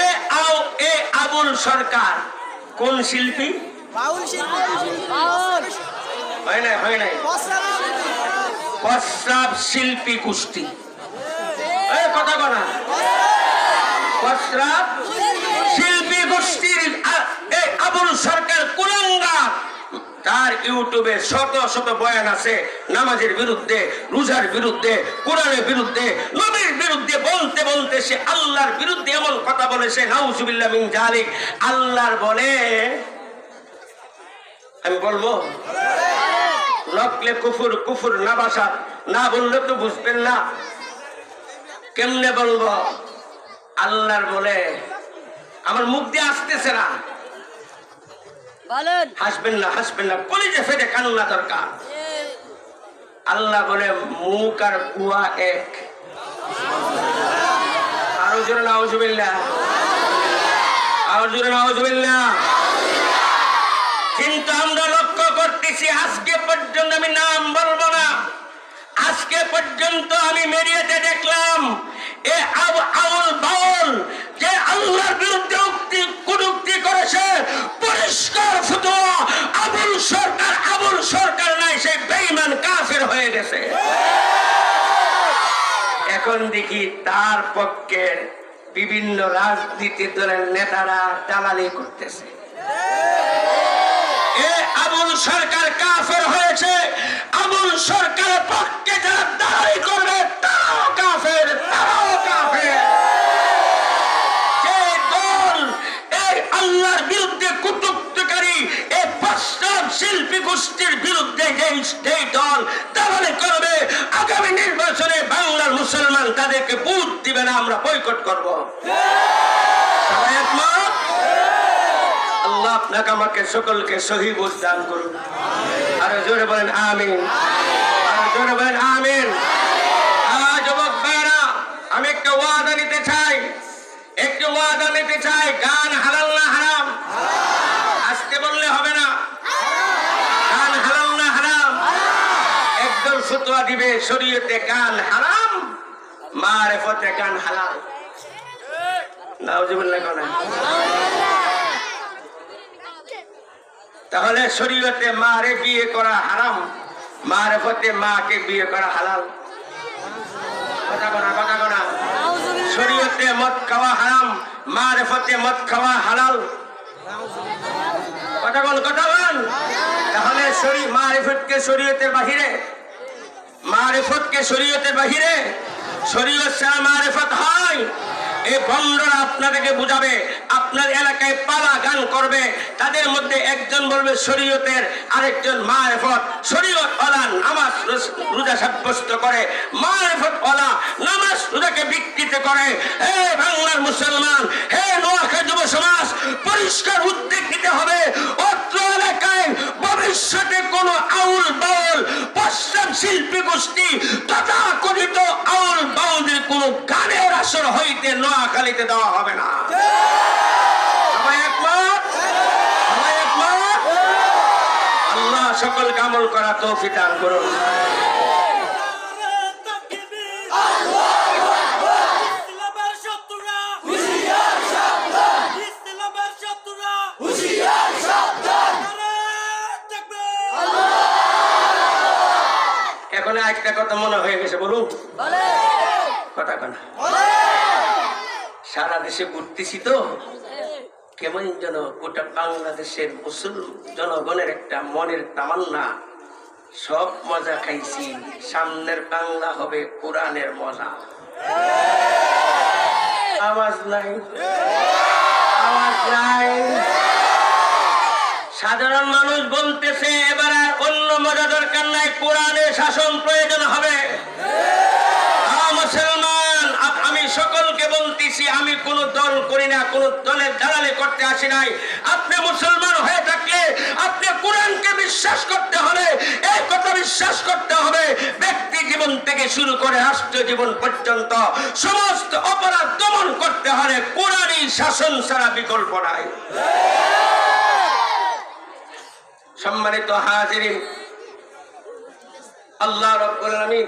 এ আও এ আবুল সরকার। কোন শিল্পী? বাউল শিল্পী। হয় নাই হয় নাই। প্রস্রাব শিল্পী এই কথা কনা প্রস্রাব শিল্পী গোষ্ঠীর আবুল সরকার কুলাঙ্গা। তার ইউটিউবে শত শত বয়ান আছে নামাজের বিরুদ্ধে রোজার বিরুদ্ধে কোরআনের বিরুদ্ধে নবীর বিরুদ্ধে বলতে সে আল্লাহর বিরুদ্ধে এমন কথা বলেছে নাউজুবিল্লাহ মিন জালিক আল্লাহর বলে আমি বলব নকলে কুফুর কুফুর না বাসা না বললে তো বুঝবেন না। কেমনে বলব? আল্লাহর বলে আমার মুখ দিয়ে আসতেছে না। বলেন। হাসবেন না হাসবেন না। কলিজে ফেটে কান্না দরকার। আল্লাহ বলে মুখ আর কুয়া এক। আরও জোরে কিন্তু আমরা লক্ষ্য করতেছি, আজকে পর্যন্ত আমি নাম বলব না। আজকে পর্যন্ত আমি মেরিয়েতে দেখলাম, এ আউল বাউল যে আল্লাহর বিরুদ্ধে উক্তি, কুটুক্তি করেছে, পরিষ্কার ফতোয়া। আবুল সরকার আবুল সরকার নাই, সে বেঈমান কাফের হয়ে গেছে। এখন দেখি তার পক্ষে বিভিন্ন রাজনীতি দলের নেতারা দালালি করতেছে। আবুল সরকার কাফের হয়েছে, আবুল সরকারের পক্ষে যারা দালালি করবে শিল্পী বিরুদ্ধে যে যেই দল দাঁড়াই করবে। আগামী নির্বাচনে বাংলার মুসলমান তাদেরকে বুথ দিবে না, আমরা বয়কট করব। আল্লাহ আপনাকে, আমাকে সকলকে সহি দান করুন। জোরে বলেন, আমিন। জোরে বলেন, আমিন। আমি একটা ওয়াদা নিতে চাই। একটু ওয়াদা নিতে চাই, গান হালাল না হারাম আসতে বললে হবে না গান হালাল না হারাম একদম ফতোয়া দিবে, শরীয়তে গান হারাম, মারেফতে গান হালাল। তাহলে শরীয়তে মারে বিয়ে করা হারাম, মারেফতে মাকে বিয়ে করা হালাল। শরীয়তে মদ খাওয়া হারাম, মারেফতে মদ খাওয়া হালাল। কথা বল কথা বল। তাহলে শরী মারেফতকে শরীয়তের বাহিরে মারেফতকে শরীয়তের বাহিরে, শরীয়ত ছাড়া মারেফত হয়। এই বন্ধরা আপনাদেরকে বুঝাবে, আপনার এলাকায় পালা গান করবে, তাদের মধ্যে একজন বলবে শরীয়তের আরেকজন মারেফত। শরীয়ত ওলা নামাজ রোজ- সাব্যস্ত করে মারেফত ওলা নামাজ রোজাকে বিকৃত করে। হে বাংলার মুসলমান গোষ্ঠী তথা কথিত আউল বাউলদের কোন গানের আসর হইতে নোয়াখালীতে দেওয়া হবে না। সকল কামল করা তো দান করুন। এখন একটা কথা মনে হয়ে গেছে, বলুন। কথা কেনা। সারা দেশে ঘুরতেছি তো। কেমন যেন গোটা বাংলাদেশের মুসল জনগণের একটা মনের তামান্না। সব মজা খাইছি। সামনের বাংলা হবে কোরআনের মজা। আওয়াজ নাই। আওয়াজ নাই। সাধারণ মানুষ বলতেছে এবার আর অন্য মজা দরকার নাই কোরআনের শাসন প্রয়োজন হবে। আ, মুসলমান আমি সকলকে বলতেছি আমি কোন দল করি না কোন দলের দালালি করতে আসি নাই। আপনি মুসলমান হয়ে থাকলে আপনি কোরআনকে বিশ্বাস করতে হবে এই কথা বিশ্বাস করতে হবে। ব্যক্তি জীবন থেকে শুরু করে রাষ্ট্র জীবন পর্যন্ত সমস্ত অপরাধ দমন করতে হলে কোরআনই শাসন ছাড়া বিকল্প নাই। সম্মানিত হাজির আল্লাহ রব্বুল আলামিন